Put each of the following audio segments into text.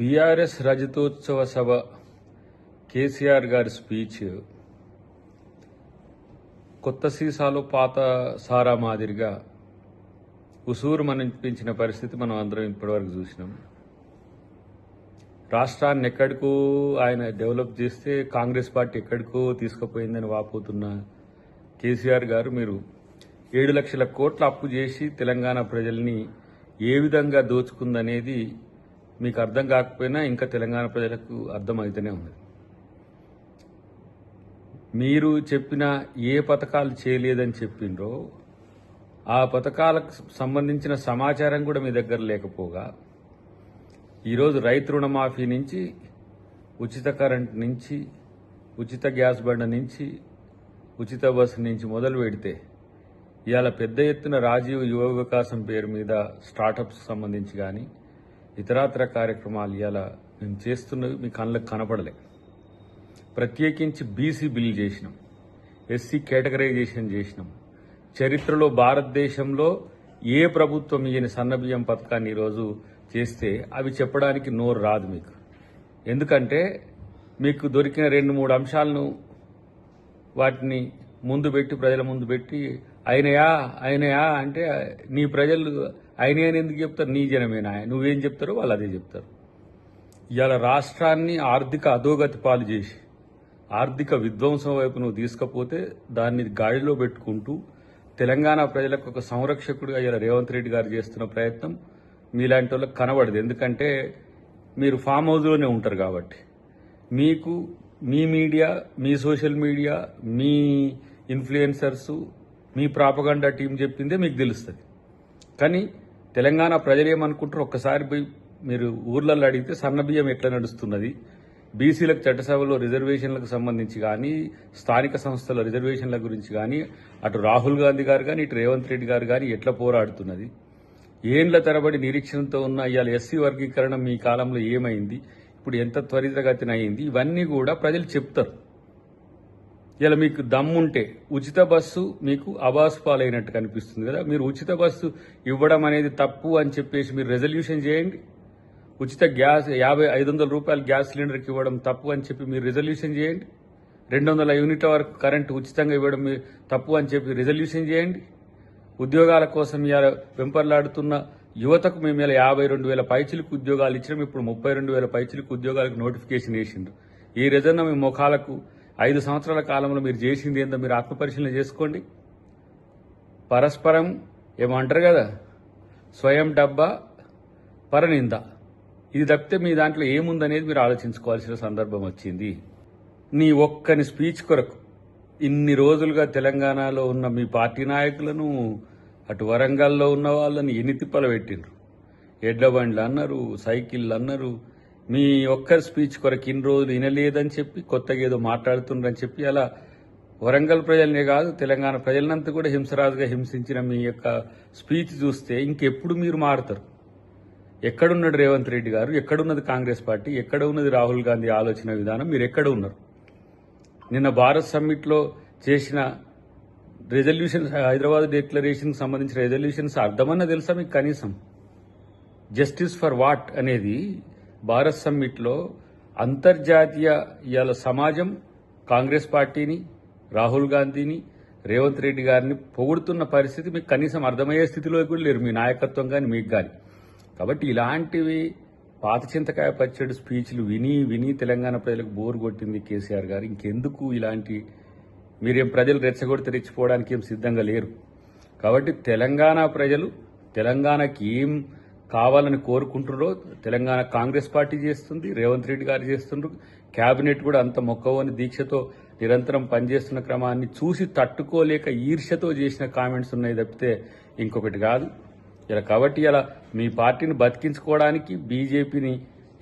BRS రజతోత్సవ సభ కేసీఆర్ గారి speech కొత్త సీసాలు పాత సారా మాదిరిగా ఉసూరు మనిపించిన పరిస్థితి మనం అందరం ఇప్పటివరకు చూసినాం. రాష్ట్రాన్ని ఎక్కడికో ఆయన డెవలప్ చేస్తే కాంగ్రెస్ పార్టీ ఎక్కడికో తీసుకుపోయిందని వాపోతున్న కేసీఆర్ గారు మీరు ఏడు లక్షల కోట్ల అప్పు చేసి తెలంగాణ ప్రజల్ని ఏ విధంగా దోచుకుందనేది మీకు అర్థం కాకపోయినా ఇంకా తెలంగాణ ప్రజలకు అర్థమవుతూనే ఉంది మీరు చెప్పిన ఏ పథకాలు చేయలేదని చెప్పిండ్రో ఆ పథకాలకు సంబంధించిన సమాచారం కూడా మీ దగ్గర లేకపోగా ఈరోజు రైతు రుణమాఫీ నుంచి ఉచిత కరెంట్ నుంచి ఉచిత గ్యాస్ బండ నుంచి ఉచిత బస్సు నుంచి మొదలు పెడితే ఇవాళ పెద్ద ఎత్తున రాజీవ్ యువ వికాసం పేరు మీద స్టార్టప్స్ సంబంధించి కానీ ఇతరాతర కార్యక్రమాలు ఇవాళ మేము చేస్తున్నవి మీ కళ్ళకు కనపడలే. ప్రత్యేకించి బీసీ బిల్ చేసినాం. ఎస్సీ కేటగరైజేషన్ చేసినాం. చరిత్రలో భారతదేశంలో ఏ ప్రభుత్వం ఈయన సన్నబియ్యం పథకాన్ని ఈరోజు చేస్తే అవి చెప్పడానికి నోరు రాదు మీకు. ఎందుకంటే మీకు దొరికిన రెండు మూడు అంశాలను వాటిని ముందు పెట్టి ప్రజల ముందు పెట్టి అయినయా అయినయా అంటే నీ ప్రజలు ఆయన ఆయన ఎందుకు చెప్తారు? నీ జనమేనా నువ్వేం చెప్తారో వాళ్ళు అదే చెప్తారు. ఇవాళ రాష్ట్రాన్ని ఆర్థిక అధోగతి పాలు చేసి ఆర్థిక విధ్వంసం వైపు నువ్వు తీసుకపోతే దాన్ని గాడిలో పెట్టుకుంటూ తెలంగాణ ప్రజలకు ఒక సంరక్షకుడిగా ఇలా రేవంత్ రెడ్డి గారు చేస్తున్న ప్రయత్నం మీలాంటి వాళ్ళకి కనబడదు. ఎందుకంటే మీరు ఫామ్ హౌస్లోనే ఉంటారు కాబట్టి. మీకు మీ మీడియా మీ సోషల్ మీడియా మీ ఇన్ఫ్లుయెన్సర్స్ మీ ప్రాపగండా టీం చెప్పిందే మీకు తెలుస్తుంది. కానీ తెలంగాణ ప్రజలు ఏమనుకుంటారు ఒక్కసారి మీరు ఊర్లలో అడిగితే సన్నబియ్యం ఎట్లా నడుస్తున్నది? బీసీలకు చట్టసభలో రిజర్వేషన్లకు సంబంధించి కానీ స్థానిక సంస్థల రిజర్వేషన్ల గురించి కానీ అటు రాహుల్ గాంధీ గారు కానీ ఇటు రేవంత్ రెడ్డి గారు కానీ ఎట్లా పోరాడుతున్నది? ఏండ్ల తరబడి నిరీక్షణతో ఉన్న ఇవాళ ఎస్సీ వర్గీకరణ మీ కాలంలో ఏమైంది? ఇప్పుడు ఎంత త్వరితగతిన అయింది? ఇవన్నీ కూడా ప్రజలు చెప్తారు. ఇలా మీకు దమ్ముంటే ఉచిత బస్సు మీకు అబాస్ పాలైనట్టు కనిపిస్తుంది కదా. మీరు ఉచిత బస్సు ఇవ్వడం అనేది తప్పు అని చెప్పేసి మీరు రెజల్యూషన్ చేయండి. ఉచిత గ్యాస్ యాభై ఐదు వందల రూపాయలు గ్యాస్ సిలిండర్కి ఇవ్వడం తప్పు అని చెప్పి మీరు రిజల్యూషన్ చేయండి. రెండు వందల యూనిట్ల వరకు కరెంటు ఉచితంగా ఇవ్వడం తప్పు అని చెప్పి రిజల్యూషన్ చేయండి. ఉద్యోగాల కోసం ఇలా వెంపర్లాడుతున్న యువతకు మేము ఇలా యాభై రెండు వేల పైచిలకు ఉద్యోగాలు ఇచ్చినాం. ఇప్పుడు ముప్పై రెండు వేల పైచిలకు ఉద్యోగాలకు నోటిఫికేషన్ వేసిండ్రు. ఈ రిజర్న మీ ముఖాలకు ఐదు సంవత్సరాల కాలంలో మీరు చేసింది ఏందో మీరు ఆత్మపరిశీలన చేసుకోండి. పరస్పరం ఏమంటారు కదా? స్వయం డబ్బా పరనింద. ఇది తప్పితే మీ దాంట్లో ఏముందనేది మీరు ఆలోచించుకోవాల్సిన సందర్భం వచ్చింది. నీ ఒక్కని స్పీచ్ కొరకు ఇన్ని రోజులుగా తెలంగాణలో ఉన్న మీ పార్టీ నాయకులను అటు వరంగల్లో ఉన్న వాళ్ళని ఎన్ని తిప్పలు పెట్టిండ్రు? ఎడ్ల బండ్లు అన్నారు సైకిళ్ళు అన్నారు మీ ఒక్కరి స్పీచ్ కొరకు ఇన్ని రోజులు వినలేదని చెప్పి కొత్తగా ఏదో మాట్లాడుతుండ్రని చెప్పి అలా వరంగల్ ప్రజలనే కాదు తెలంగాణ ప్రజలంతా కూడా హింసరాజుగా హింసించిన మీ యొక్క స్పీచ్ చూస్తే ఇంకెప్పుడు మీరు మారుతారు? ఎక్కడున్నాడు రేవంత్ రెడ్డి గారు? ఎక్కడున్నది కాంగ్రెస్ పార్టీ? ఎక్కడ ఉన్నది రాహుల్ గాంధీ ఆలోచన విధానం? మీరు ఎక్కడ ఉన్నారు? నిన్న భారత్ సమ్మిట్లో చేసిన రిజల్యూషన్ హైదరాబాద్ డిక్లరేషన్కి సంబంధించిన రెజల్యూషన్స్ అర్థమన్నా తెలుసా మీకు కనీసం? జస్టిస్ ఫర్ వాట్ అనేది భారత్ సమ్మిట్లో అంతర్జాతీయ ఇవాళ సమాజం కాంగ్రెస్ పార్టీని రాహుల్ గాంధీని రేవంత్ రెడ్డి గారిని పొగుడుతున్న పరిస్థితి మీకు కనీసం అర్థమయ్యే స్థితిలో కూడా లేరు. మీ నాయకత్వం కానీ మీకు కానీ కాబట్టి ఇలాంటివి పాత చింతకాయ పచ్చడి స్పీచ్లు విని విని తెలంగాణ ప్రజలకు బోర్ కొట్టింది కేసీఆర్ గారు. ఇంకెందుకు ఇలాంటి మీరేం ప్రజలు రెచ్చగొడితే రెచ్చిపోవడానికి ఏం సిద్ధంగా లేరు. కాబట్టి తెలంగాణ ప్రజలు తెలంగాణకి ఏం కావాలని కోరుకుంటున్నారో తెలంగాణ కాంగ్రెస్ పార్టీ చేస్తుంది రేవంత్ రెడ్డి గారు చేస్తుండ్రు. కేబినెట్ కూడా అంత మొక్కవని దీక్షతో నిరంతరం పనిచేస్తున్న క్రమాన్ని చూసి తట్టుకోలేక ఈర్ష్యతో చేసిన కామెంట్స్ ఉన్నాయి తప్పితే ఇంకొకటి కాదు. ఇలా కాబట్టి ఇలా మీ పార్టీని బతికించుకోవడానికి బీజేపీని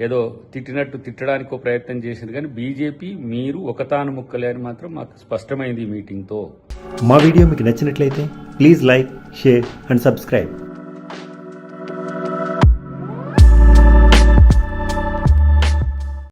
ఏదో తిట్టినట్టు తిట్టడానికి ఒక ప్రయత్నం చేసింది కానీ బీజేపీ మీరు ఒకతాను ముక్కలే అని మాత్రం మాకు స్పష్టమైంది ఈ మీటింగ్తో. మా వీడియో మీకు నచ్చినట్లయితే please like share and subscribe.